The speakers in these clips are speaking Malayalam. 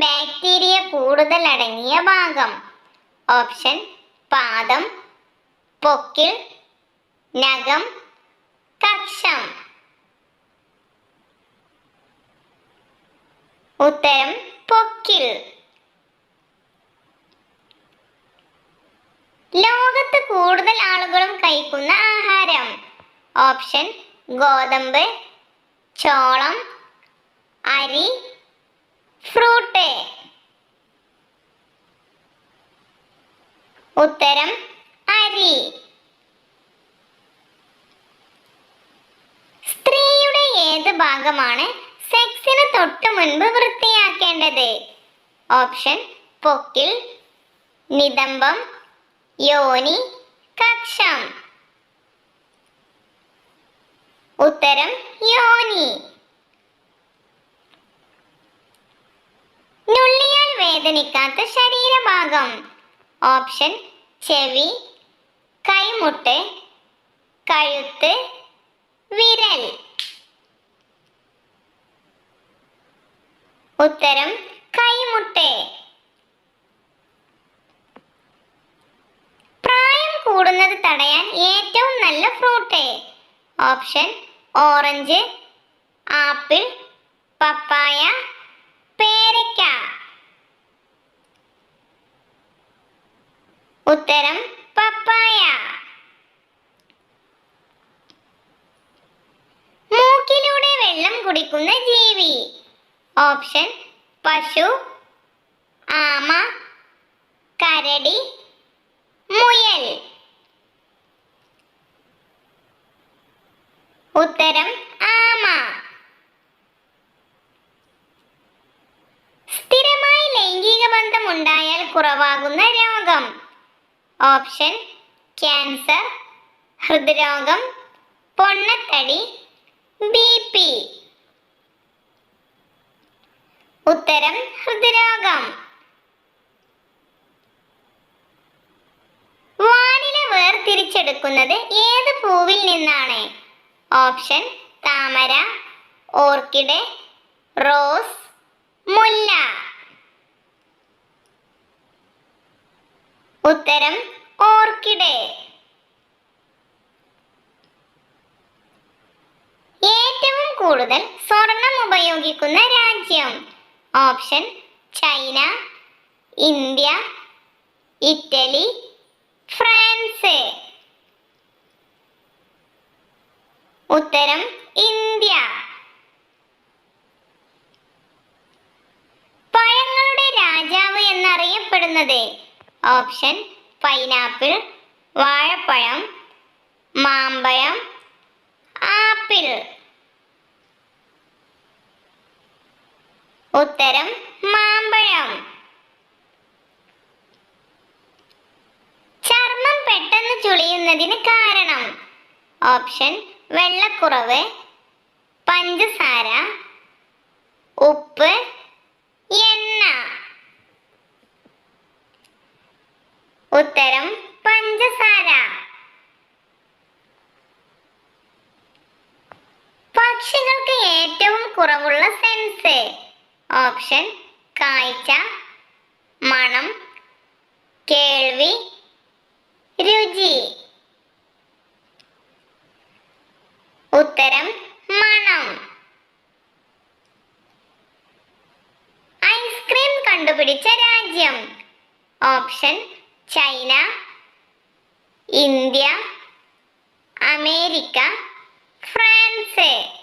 ബാക്ടീരിയ കൂടുതൽ അടങ്ങിയ ഭാഗം. ഓപ്ഷൻ പാദം പൊക്കിൽ നഖം കക്ഷം. ഉത്തരം പൊക്കിൽ. ലോകത്ത് കൂടുതൽ ആളുകളും കഴിക്കുന്ന ആഹാരം. ഓപ്ഷൻ ഗോതമ്പ് ചോളം അരി ഫ്രൂട്ട്. ഉത്തരം അരി. സ്ത്രീയുടെ ഏത് ഭാഗമാണ് സെക്സിന് തൊട്ട് മുൻപ് വൃത്തിയാക്കേണ്ടത്? ഓപ്ഷൻ പൊക്കിൽ നിതംബം യോനി കക്ഷം. ഉത്തരം യോനി. നുള്ളിയാൽ വേദനിക്കാത്ത ശരീരഭാഗം. ഓപ്ഷൻ ചെവി കൈമുട്ട് കഴുത്ത് വിരൽ. ഉത്തരം കൈമുട്ട്. പ്രായം കൂടുന്നത് തടയാൻ ഏറ്റവും നല്ല ഫ്രൂട്ട്. ഓപ്ഷൻ ഓറഞ്ച് ആപ്പിൾ പപ്പായ പേരയ്ക്ക. ഉത്തരം പപ്പായ. മൂക്കിലൂടെ വെള്ളം കുടിക്കുന്ന ജീവി. ഓപ്ഷൻ പശു ആമ കരടി മുയൽ. ഉത്തരം കുറവാകുന്ന രോഗം. ഓപ്ഷൻ ക്യാൻസർ ഹൃദ്രോഗം പൊണ്ണത്തടി ബി പി. ഉത്തരം ഹൃദ്രോഗം. വാനില വേർതിരിച്ചെടുക്കുന്നത് ഏത് പൂവിൽ നിന്നാണ്? ഓപ്ഷൻ താമര ഓർക്കിഡ് റോസ് മുല്ല. ഉത്തരം ഓർക്കിഡ്. ഏറ്റവും കൂടുതൽ സ്വർണം ഉപയോഗിക്കുന്ന രാജ്യം. Option China India Italy France. ഉത്തരം ഇന്ത്യ. പഴങ്ങളുടെ രാജാവ് എന്നറിയപ്പെടുന്നത് ഓപ്ഷൻ പൈനാപ്പിൾ വാഴപ്പഴം മാമ്പഴം ആപ്പിൾ. ഉത്തരം മാമ്പഴം. ചർമ്മം പെട്ടെന്ന് ചുളിയുന്നതിന് കാരണം. ഓപ്ഷൻ വെള്ളക്കുറവ് പഞ്ചസാര ഉപ്പ് എണ്ണ ഉത്തരം പഞ്ചസാര പക്ഷികൾക്ക് ഏറ്റവും കുറവുള്ള സെൻസ്. ഓപ്ഷൻ കാഴ്ച മണം കേൾവി രുചി. ഉത്തരം മണം. ഐസ്ക്രീം കണ്ടുപിടിച്ച രാജ്യം. Option China India America France.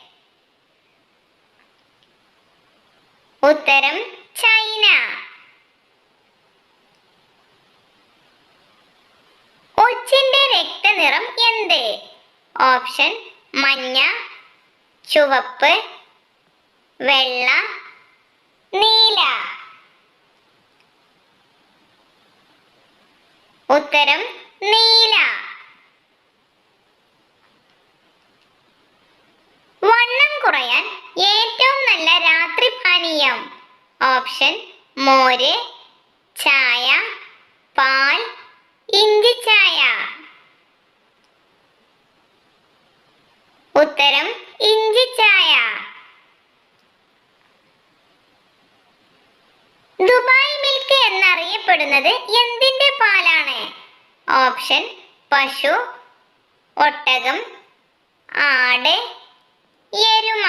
ഉത്തരം ചൈന. ഒച്ചിന്റെ രക്തനിറം എന്ത്? ഓപ്ഷൻ മഞ്ഞ ചുവപ്പ് വെള്ള നീല. ഉത്തരം നീല വണ്ണം കുറയാൻ ഏറ്റവും നല്ല രാത്രി പാനീയം ഓപ്ഷൻ മോര് ചായ പാൽ ഇഞ്ചി ചായ. ഉത്തരം ഇഞ്ചി ചായ. ദുബായ് മിൽക്ക് എന്നറിയപ്പെടുന്നത് എന്തിന്റെ പാലാണ്? ഓപ്ഷൻ പശു ഒട്ടകം ആട് എരുമ.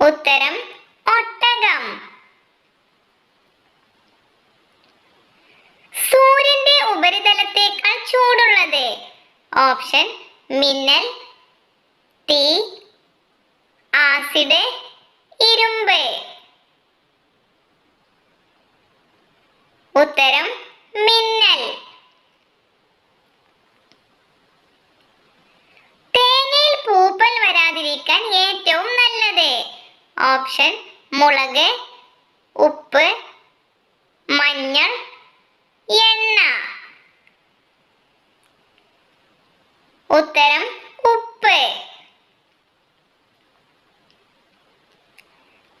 ഉത്തരം ഒട്ടകം. സൂര്യന്റെ ഉപരിതലത്തേക്കാൾ ചൂടുള്ളത് ഓപ്ഷൻ മിന്നൽ തീ ആസിഡ് ഇരുമ്പ്. ഉത്തരം മിന്നൽ. തേങ്ങയിൽ പൂപ്പൽ വരാതിരിക്കാൻ ഏറ്റവും നല്ലത് ഓപ്ഷൻ മുളക് ഉപ്പ് മഞ്ഞൾ എണ്ണ. ഉത്തരം ഉപ്പ്.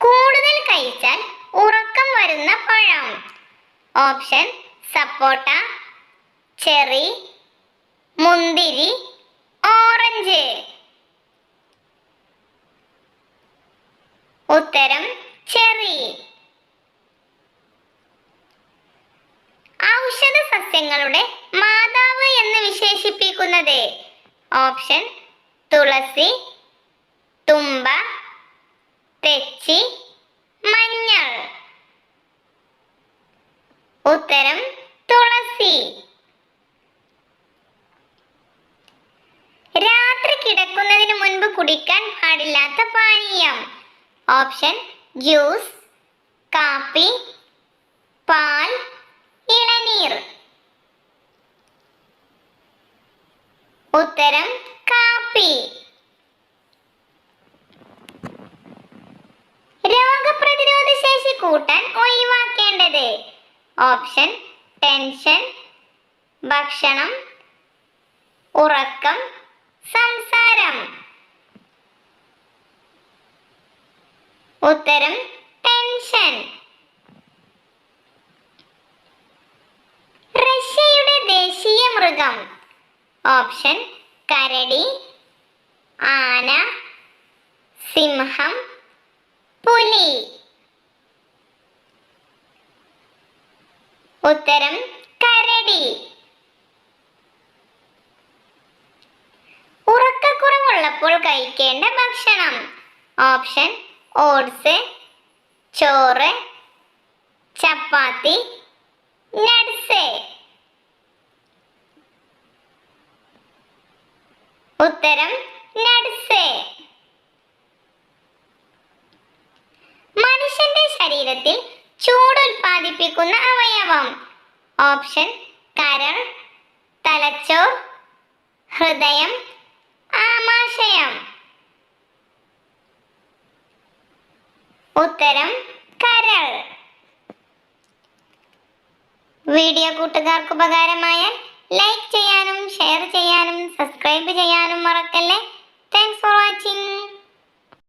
കൂടുതൽ കഴിച്ചാൽ ഉറക്കം വരുന്ന പഴം. ഓപ്ഷൻ സപ്പോട്ട ചെറി മുന്തിരി ഓറഞ്ച്. ഉത്തരം ചെറി. ഔഷധ സസ്യങ്ങളുടെ മാതാവ് എന്ന് വിശേഷിപ്പിക്കുന്നത് ഓപ്ഷൻ തുളസി തുമ്പ തെച്ചി മഞ്ഞൾ. ഉത്തരം തുളസി. രാത്രി കിടക്കുന്നതിന് മുൻപ് കുടിക്കാൻ പാടില്ലാത്ത പാനീയം. ഓപ്ഷൻ ജ്യൂസ് കാപ്പി പാൽ ഇളനീർ. ഉത്തരം കാപ്പി. രോഗപ്രതിരോധ ശേഷി കൂട്ടാൻ ഒഴിവാക്കേണ്ടത്. ഓപ്ഷൻ ടെൻഷൻ ഭക്ഷണം ഉറക്കം സംസാരം ഉത്തരം ടെൻഷൻ റഷ്യയുടെ ദേശീയ മൃഗം. ഓപ്ഷൻ കരടി ആന സിംഹം പുലി. ഉത്തരം കരടി. ഉറക്കക്കുറവുള്ളപ്പോൾ കഴിക്കേണ്ട ഭക്ഷണം. ഓപ്ഷൻ ഓട്സ് ചോറ് ചപ്പാത്തി നട്സ് ഉത്തരം നട്സ് മനുഷ്യന്റെ ശരീരത്തിൽ ചൂട് ഉൽപ്പാദിപ്പിക്കുന്ന അവയവം. ഓപ്ഷൻ കരൾ തലച്ചോർ ഹൃദയം ആമാശയം. ഉത്തരം കരൾ. വീഡിയോ കൂട്ടുകാർക്ക് ഉപകാരമായാൽ ലൈക്ക് ചെയ്യാനും ഷെയർ ചെയ്യാനും സബ്സ്ക്രൈബ് ചെയ്യാനും മറക്കല്ലേ. Thanks for watching